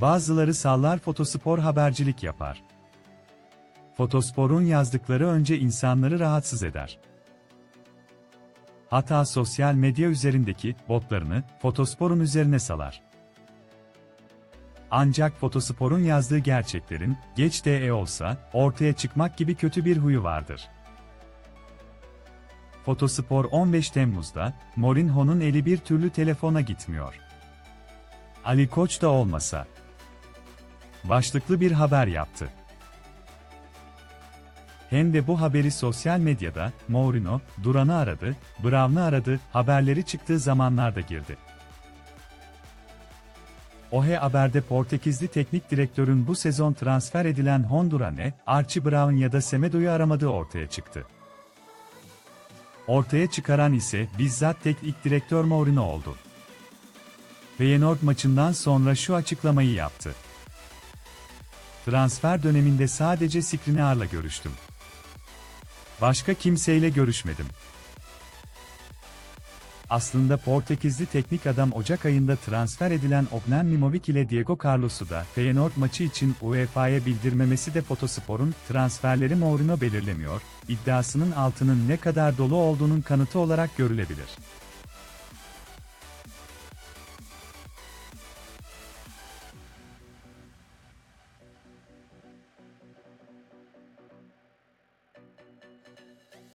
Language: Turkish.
bazıları sallar fotospor habercilik yapar. Fotosporun yazdıkları önce insanları rahatsız eder. Hatta sosyal medya üzerindeki botlarını fotosporun üzerine salar. Ancak fotosporun yazdığı gerçeklerin, geç de olsa, ortaya çıkmak gibi kötü bir huyu vardır. Fotospor 15 Temmuz'da, Mourinho'nun eli bir türlü telefona gitmiyor. Ali Koç da olmasa. Başlıklı bir haber yaptı. Hem de bu haberi sosyal medyada, Mourinho, Duran'ı aradı, Brown'ı aradı, haberleri çıktığı zamanlarda girdi. Ohe Haber'de Portekizli teknik direktörün bu sezon transfer edilen Hondurane, Archie Brown ya da Semedo'yu aramadığı ortaya çıktı. Ortaya çıkaran ise bizzat teknik direktör Mourinho oldu. Feyenoord maçından sonra şu açıklamayı yaptı. Transfer döneminde sadece Skriniar'la görüştüm. Başka kimseyle görüşmedim. Aslında Portekizli teknik adam Ocak ayında transfer edilen Ognan Mimovic ile Diego Carlos'u da Feyenoord maçı için UEFA'ya bildirmemesi de Fotospor'un transferleri Mourinho belirlemiyor, iddiasının altının ne kadar dolu olduğunun kanıtı olarak görülebilir.